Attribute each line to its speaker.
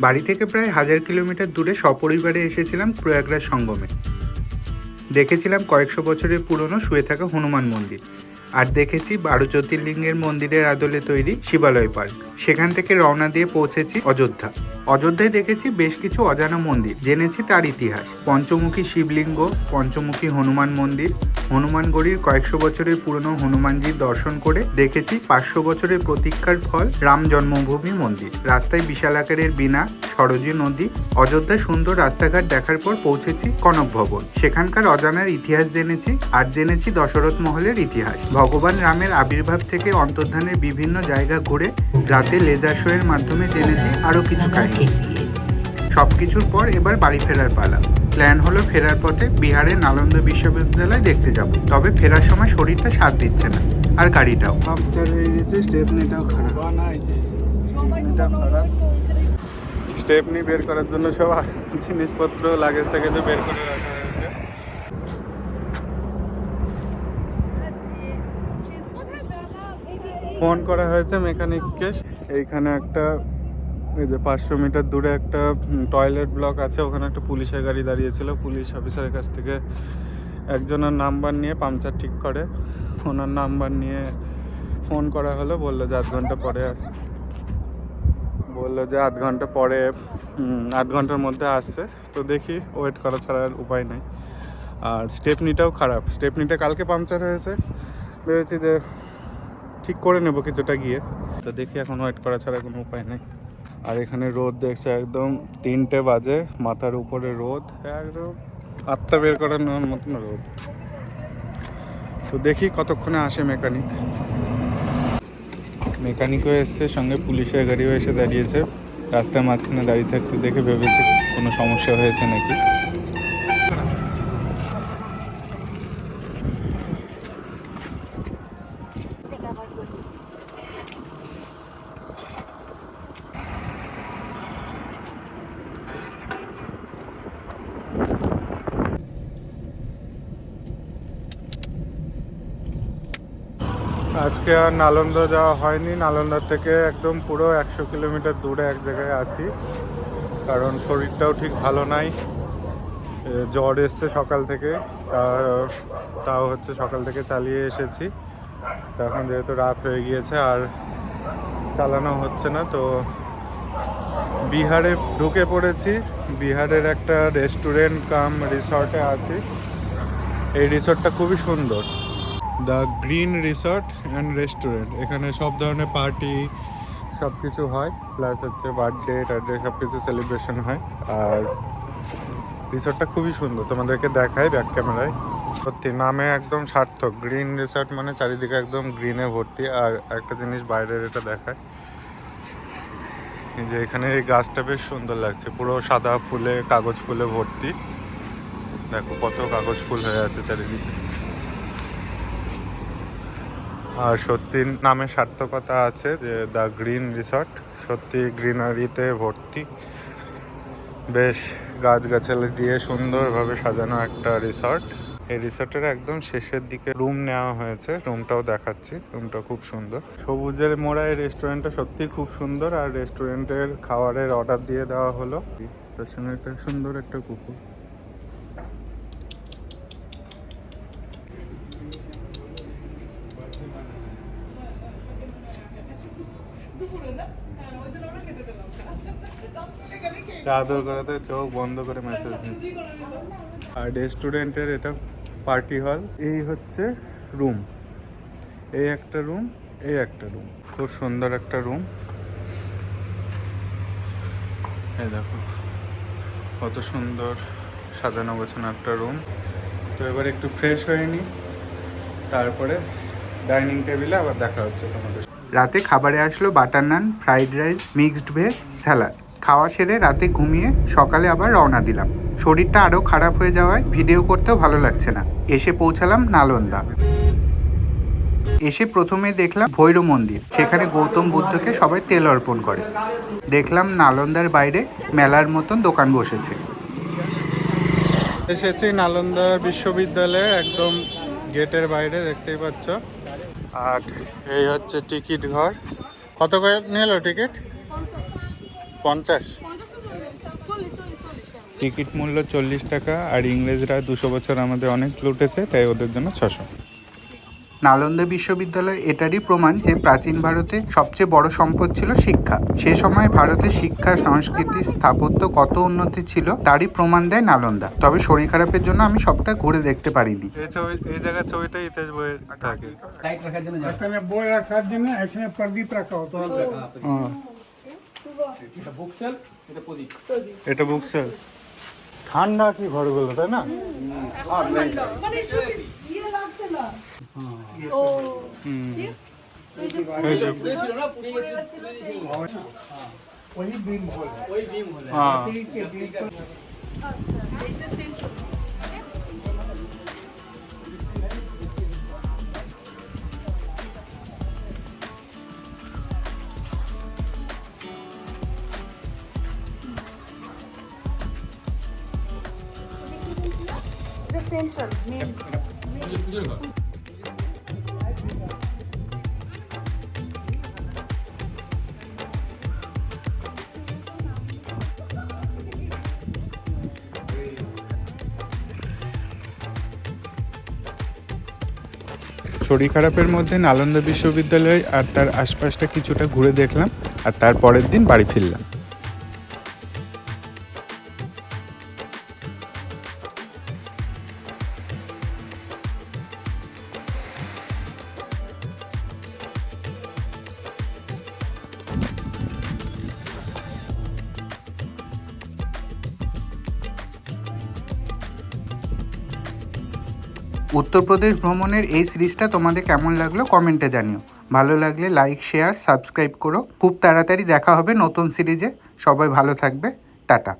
Speaker 1: বাড়ি থেকে প্রায় হাজার কিলোমিটার দূরে সপরিবারে এসেছিলাম প্রয়াগরাজ সঙ্গমে। দেখেছিলাম কয়েকশো বছরের পুরনো শুয়ে থাকা হনুমান মন্দির আর দেখেছি বারো জ্যোতির্লিঙ্গের মন্দিরের আদলে তৈরি শিবালয় পার্ক। সেখান থেকে রওনা দিয়ে পৌঁছেছি অযোধ্যা। অযোধ্যায় দেখেছি বেশ কিছু অজানা মন্দির। জেনেছি তার ইতিহাস। পঞ্চমুখী শিবলিঙ্গ, পঞ্চমুখী হনুমান মন্দির হনুমানগড়ির কয়েকশো বছরের পুরনো হনুমানজির দর্শন করে দেখেছি পাঁচশো বছরের প্রতীক্ষার ফল রাম জন্মভূমি মন্দির। রাস্তায় বিশাল আকারের বিনা সরজী নদী অযোধ্যায় সুন্দর রাস্তাঘাট দেখার পর পৌঁছেছি কনক ভবন। সেখানকার অজানার ইতিহাস জেনেছি আর জেনেছি দশরথ মহলের ইতিহাস। ভগবান রামের আবির্ভাব থেকে অন্তর্ধানের বিভিন্ন জায়গা ঘুরে রাতে লেজার শো এর মাধ্যমে জেনেছি আরও কিছু কাহিনী। সবকিছুর পর এবার বাড়ি ফেরার পালা। প্ল্যান হলো ফেরার পথে বিহারের নালন্দা বিশ্ববিদ্যালয় দেখতে যাব। তবে ফেরার সময় শরীরটা সাথ দিচ্ছে না। আর গাড়িটাও।
Speaker 2: পাংচার হয়ে গেছে স্টেপনিটাও খারাপ। স্টেপনিটা খারাপ। স্টেপনি বের করার জন্য সব জিনিসপত্র লাগেজ টাগেজও বের করে রাখা হয়েছে। ফোন করা হয়েছে মেকানিককে এইখানে একটা এই যে পাঁচশো মিটার দূরে একটা টয়লেট ব্লক আছে, ওখানে একটা পুলিশের গাড়ি দাঁড়িয়েছিল। পুলিশ অফিসারের কাছ থেকে একজনের নাম্বার নিয়ে পাংচার ঠিক করে। ওনার নাম্বার নিয়ে ফোন করা হলো, বলল যে আধ ঘণ্টা পরে আস- বলল যে আধ ঘণ্টা পরে আধ ঘণ্টার মধ্যে আসছে। তো দেখি ওয়েট করা ছাড়া আর উপায় নেই। আর স্টেপনিটাও খারাপ। স্টেপনিটা কালকে পাংচার হয়েছে। ভেবেছি যে ঠিক করে নেব কিছুটা গিয়ে। তো দেখি এখন ওয়েট করা ছাড়া কোনো উপায় নেই। আর এখানে রোদ দেখছে একদম তিনটে বাজে, মাথার উপরে রোদ, একদম আত্মা বের করানোর মতন রোদ। তো দেখি কতক্ষণে আসে মেকানিক। মেকানিকও এসছে, সঙ্গে পুলিশের গাড়িও এসে দাঁড়িয়েছে। রাস্তার মাঝখানে দাঁড়িয়ে থাকতে দেখে ভেবেছে কোনো সমস্যা হয়েছে নাকি। আজকে আর নালন্দা যাওয়া হয়নি। নালন্দা থেকে একদম পুরো একশো কিলোমিটার দূরে এক জায়গায় আছি। কারণ শরীরটাও ঠিক ভালো নাই। জ্বর এসছে সকাল থেকে। তা, তাও হচ্ছে সকাল থেকে চালিয়ে এসেছি। এখন যেহেতু রাত হয়ে গিয়েছে, আর চালানো হচ্ছে না, তো বিহারে ঢুকে পড়েছি। বিহারের একটা রেস্টুরেন্ট কাম রিসর্টে আছি। এই রিসর্টটা খুবই সুন্দর। The green resort and restaurant. এখানে সব ধরনের পার্টি সব কিছু হয়, প্লাস হচ্ছে বার্থডে, টার্থডে সব কিছু সেলিব্রেশন হয়। আর রিসর্টটা খুবই সুন্দর। তোমাদেরকে দেখায় ব্যাক ক্যামেরায়। সত্যি, নামে একদম সার্থক। গ্রিন রিসর্ট মানে চারিদিকে একদম গ্রিনে ভর্তি। আর একটা জিনিস বাইরের এটা দেখায় যে এখানে এই গাছটা বেশ সুন্দর লাগছে। পুরো সাদা ফুলে, কাগজ ফুলে ভর্তি। দেখো কত কাগজ ফুল হয়ে আছে চারিদিকে। আর সত্যি নামে সার্থকতা আছে যে দ্য গ্রিন রিসর্ট। সত্যি গ্রিনারিতে ভর্তি। বেশ গাছগাছালি দিয়ে সুন্দরভাবে সাজানো একটা রিসর্ট। এই রিসর্টের একদম শেষের দিকে রুম নেওয়া হয়েছে। রুমটাও দেখাচ্ছি। রুমটা খুব সুন্দর। সবুজের মোড়া এই রেস্টুরেন্টটা সত্যি খুব সুন্দর। আর রেস্টুরেন্টের খাবারের অর্ডার দিয়ে দেওয়া হলো। তার সঙ্গে একটা সুন্দর একটা কুকুর। আদর করাতে চোখ বন্ধ করে মেসেজ দিচ্ছে। আর রেস্টুরেন্টের এটা পার্টি হল এই হচ্ছে রুম এই একটা রুম এই একটা রুম খুব সুন্দর একটা রুম এই দেখো, কত সুন্দর সাজানো গোছানো একটা রুম তো এবার একটু ফ্রেশ হয়ে নিই তারপরে ডাইনিং টেবিলে আবার দেখা হচ্ছে তোমাদের
Speaker 1: রাতে খাবারে আসলো butter naan fried rice mixed veg salad খাওয়া সেরে রাতে ঘুমিয়ে সকালে আবার রওনা দিলাম। শরীরটা আরও খারাপ হয়ে যাওয়ায় ভিডিও করতেও ভালো লাগছে না। এসে পৌঁছালাম নালন্দা। এসে প্রথমে দেখলাম ভৈর মন্দির, সেখানে গৌতম বুদ্ধকে সবাই তেল অর্পণ করে। দেখলাম নালন্দার বাইরে মেলার মতন দোকান বসেছে।
Speaker 2: এসেছি নালন্দা বিশ্ববিদ্যালয়ের একদম গেটের বাইরে, দেখতেই পাচ্ছ। আর এই হচ্ছে টিকিট ঘর। কত করে নিল টিকিট? পঞ্চাশ।
Speaker 3: হ্যাঁ।
Speaker 1: টিকিট মূল্য চল্লিশ টাকা আর ইংরেজরা দুশো বছর আমাদের অনেক লুটেছে তাই ওদের জন্য ছশো। নালন্দা বিশ্ববিদ্যালয় এটারই প্রমাণ যে প্রাচীন ভারতে সবচেয়ে বড় সম্পদ ছিল শিক্ষা। সে সময় ভারতে শিক্ষা সংস্কৃতি স্থাপত্য কত উন্নতি ছিল তারই প্রমাণ দেয় নালন্দা। তবে শরীর খারাপের জন্য আমি সবটা ঘুরে দেখতে পারিনি।
Speaker 2: এই ছবি এই জায়গার ছবিটা ইতিহাস বইয়ে থাকে।
Speaker 4: বই রাখার জন্য এখানে প্রদীপ রাখা হতো।
Speaker 2: এটা বুক সেলফ এটা পজিট এটা বুক সেলফ ঠান্ডা কি ঘরগুলো তাই না? হ্যাঁ।
Speaker 3: সেন্ট্রাল
Speaker 1: শরীর খারাপের মধ্যে নালন্দা বিশ্ববিদ্যালয় আর তার আশপাশটা কিছুটা ঘুরে দেখলাম আর তার পরের দিন বাড়ি ফিরলাম। উত্তরপ্রদেশ ভ্রমণের এই সিরিজটা তোমাদের কেমন লাগল কমেন্টে জানিও। ভালো লাগলে লাইক, শেয়ার, সাবস্ক্রাইব করো। খুব তাড়াতাড়ি দেখা হবে নতুন সিরিজে। সবাই ভালো থাকবে। টাটা।